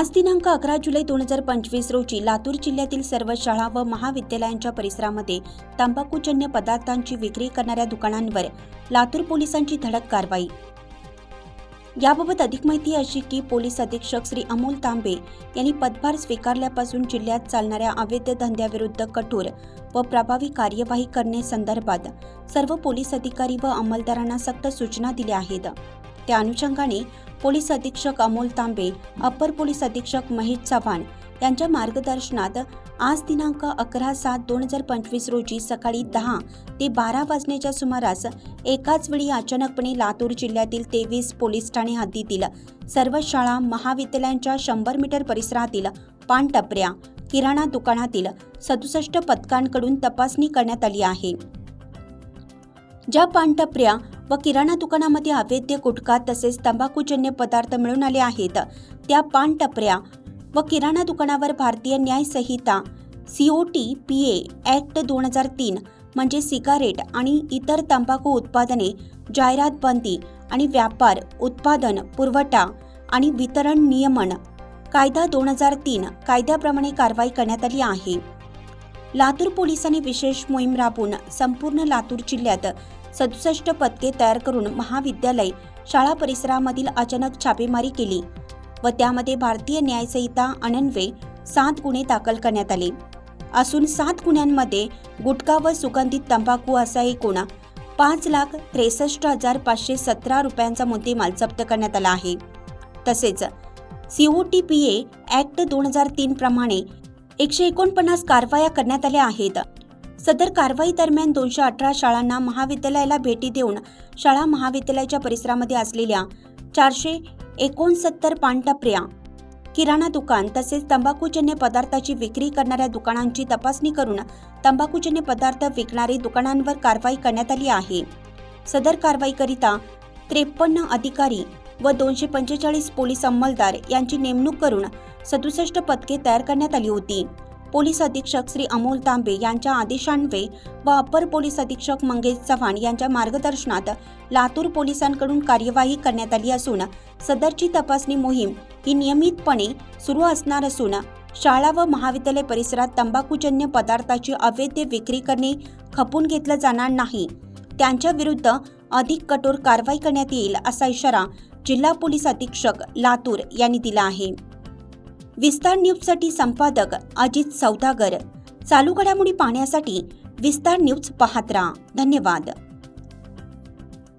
आज दिनांक अकरा जुलै दोन हजार पंचवीस रोजी लातूर जिल्ह्यातील सर्व शाळा व महाविद्यालयांच्या परिसरामध्ये तंबाखूजन्य पदार्थांची विक्री करणाऱ्या दुकानांवर लातूर पोलिसांची धडक कारवाई. याबाबत अधिक माहिती अशी की पोलीस अधीक्षक श्री अमोल तांबे यांनी पदभार स्वीकारल्यापासून जिल्ह्यात चालणाऱ्या अवैध धंद्याविरुद्ध कठोर व प्रभावी कार्यवाही करणे संदर्भात सर्व पोलीस अधिकारी व अंमलदारांना सक्त सूचना दिल्या आहेत. त्या अनुषंगाने पोलीस अधीक्षक अमोल तांबे अपर पोलीस अधीक्षक महेश चव्हाण यांच्या मार्गदर्शनात आज दिनांक अकरा सात दोन हजार पंचवीस रोजी सकाळी दहा ते बारा वाजण्याच्या सुमारास एकाच वेळी अचानकपणे लातूर जिल्ह्यातील तेवीस पोलीस ठाणे हद्दीतील सर्व शाळा महाविद्यालयांच्या शंभर मीटर परिसरातील पानटपऱ्या किराणा दुकानातील सदुसष्ट पथकांकडून तपासणी करण्यात आली आहे. ज्या पानटपऱ्या व किराणा दुकानामध्ये अवैध गुटखा तसेच तंबाखूजन्य पदार्थ मिळून आले आहेत. त्या पानटपऱ्या व किराणा दुकानावर भारतीय न्याय संहिता सीओटी पी ए ॲक्ट दोन हजार तीन म्हणजे सिगारेट आणि इतर तंबाखू उत्पादने जाहिरात बंदी आणि व्यापार उत्पादन पुरवठा आणि वितरण नियमन कायदा दोन हजार तीन कायद्याप्रमाणे कारवाई करण्यात आली आहे. लातूर पोलिसांनी विशेष मोहीम राबवून संपूर्ण लातूर जिल्ह्यात सदुसष्ट पथके तयार करून महाविद्यालय शाळा परिसरामधील अचानक छापेमारी केली व त्यामध्ये भारतीय न्यायसंहिता अनन्वे सात गुन्हे दाखल करण्यात आले. असून सात गुन्ह्यांमध्ये गुटखा व सुगंधित तंबाखू असा एकूण पाच लाख त्रेसष्ट हजार पाचशे सतरा रुपयांचा मुद्देमाल जप्त करण्यात आला आहे. तसेच सीओटी पी ए ॲक्ट दोन हजार तीन प्रमाणे एकशे एकोणपन्नास कारवाया करण्यात आल्या आहेत. सदर कारवाई दरम्यान दोनशे अठरा शाळांना महाविद्यालयाला भेटी देऊन शाळा महाविद्यालयाच्या परिसरामध्ये असलेल्या चारशे एकोणसत्तर पानटपऱ्या किराणा दुकान तसेच तंबाखूजन्य पदार्थाची विक्री करणाऱ्या दुकानांची तपासणी करून तंबाखूजन्य पदार्थ विकणारी दुकानांवर कारवाई करण्यात आली आहे. सदर कारवाईकरिता त्रेपन्न अधिकारी व दोनशे पंचेचाळीस पोलीस अंमलदार यांची नेमणूक करून सदुसष्ट पथके तयार करण्यात आली होती. पोलीस अधीक्षक श्री अमोल तांबे यांच्या आदेशान्वये व अप्पर पोलीस अधीक्षक मंगेश चव्हाण यांच्या मार्गदर्शनात लातूर पोलिसांकडून कार्यवाही करण्यात आली असून सदरची तपासणी मोहीम ही नियमितपणे सुरू असणार असून शाळा व महाविद्यालय परिसरात तंबाखूजन्य पदार्थाची अवैध विक्री करणे खपून घेतलं जाणार नाही. त्यांच्या विरुद्ध अधिक कठोर कारवाई करण्यात येईल असा इशारा जिल्हा पोलीस अधीक्षक लातूर यांनी दिला आहे. विस्तार न्यूजसाठी संपादक अजित सौदागर. चालू घडामोडी पाहण्यासाठी विस्तार न्यूज पाहत राहा. धन्यवाद.